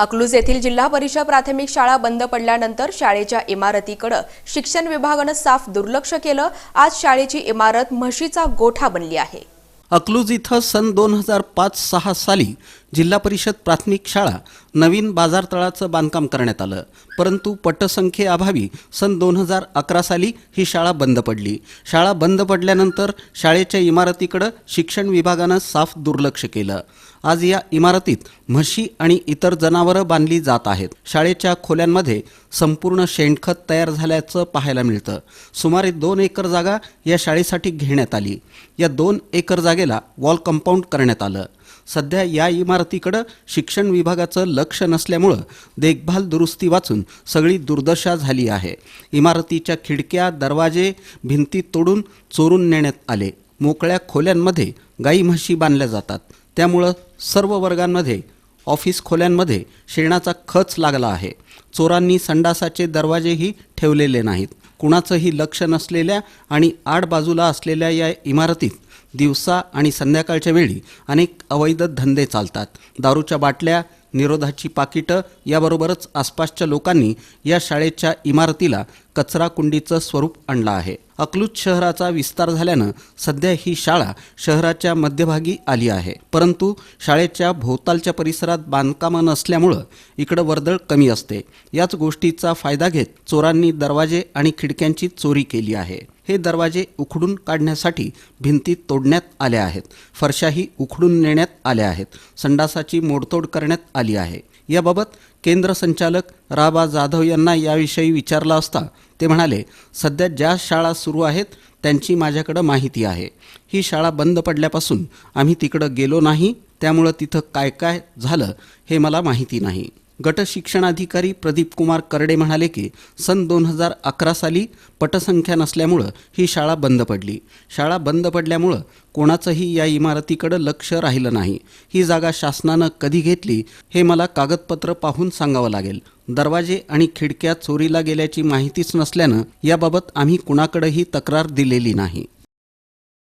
अकलूज येथील जिल्हा परिषद प्राथमिक शाळा बंद पडल्यानंतर शाळेच्या इमारतीकडे शिक्षण विभागानं साफ दुर्लक्ष केलं. आज शाळेची इमारत म्हशीचा गोठा बनली आहे. अकलूज इथं सन दोन हजार पाच सहा साली जिल्हा परिषद प्राथमिक शाळा नवीन बाजारतळाचं बांधकाम करण्यात आलं. परंतु पटसंख्येअभावी सन दोन हजार अकरा साली ही शाळा बंद पडली. शाळा बंद पडल्यानंतर शाळेच्या इमारतीकडं शिक्षण विभागानं साफ दुर्लक्ष केलं. आज या इमारतीत म्हशी आणि इतर जनावरं बांधली जात आहेत. शाळेच्या खोल्यांमध्ये संपूर्ण शेणखत तयार झाल्याचं पाहायला मिळतं. सुमारे दोन एकर जागा या शाळेसाठी घेण्यात आली. या दोन एकर जागेला वॉल कंपाऊंड करण्यात आलं. सध्या या इमारतीकडं शिक्षण विभागाचं लक्ष नसल्यामुळं देखभाल दुरुस्ती वाचून सगळी दुर्दशा झाली आहे. इमारतीच्या खिडक्या दरवाजे भिंती तोडून चोरून नेण्यात आले. मोकळ्या खोल्यांमध्ये गाई म्हशी बांधल्या जातात. त्यामुळं सर्व वर्गांमध्ये ऑफिस खोल्यांमध्ये शेणाचा खच लागला आहे. चोरांनी संडासाचे दरवाजेही ठेवलेले नाहीत. कुणाचंही लक्ष नसलेल्या आणि आड बाजूला असलेल्या या इमारतीत दिवसा आणि संध्याकाळच्या वेळी अनेक अवैध धंदे चालतात. दारूच्या बाटल्या निरोधाची पाकिटं याबरोबरच आसपासच्या लोकांनी या शाळेच्या इमारतीला कचरा कुंडीचं स्वरूप आणलं आहे. अकलूज शहराचा विस्तार झाल्यानं सध्या ही शाळा शहराच्या मध्यभागी आली आहे. परंतु शाळेच्या भोवतालच्या परिसरात बांधकामं नसल्यामुळं इकडं वर्दळ कमी असते. याच गोष्टीचा फायदा घेत चोरांनी दरवाजे आणि खिडक्यांची चोरी केली आहे. हे दरवाजे उखडून काढण्यासाठी भिंती तोडण्यात आल्या आहेत. फरशाही उखडून नेण्यात आल्या आहेत. संडासाची मोडतोड करण्यात आली आहे. याबाबत केंद्र संचालक राबा जाधव यांना याविषयी विचारला असता ते म्हणाले सध्या ज्या शाळा सुरू आहेत त्यांची माझ्याकडं माहिती आहे. ही शाळा बंद पडल्यापासून आम्ही तिकडं गेलो नाही. त्यामुळं तिथं काय काय झालं हे मला माहिती नाही. गटशिक्षणाधिकारी प्रदीप कुमार करडे म्हणाले की सन दोन हजार अकरा साली पटसंख्या नसल्यामुळं ही शाळा बंद पडली. शाळा बंद पडल्यामुळं कोणाचंही या इमारतीकडं लक्ष राहिलं नाही. ही जागा शासनानं कधी घेतली हे मला कागदपत्र पाहून सांगावं लागेल. दरवाजे आणि खिडक्या चोरीला गेल्याची माहितीच नसल्यानं याबाबत आम्ही कुणाकडेही तक्रार दिलेली नाही.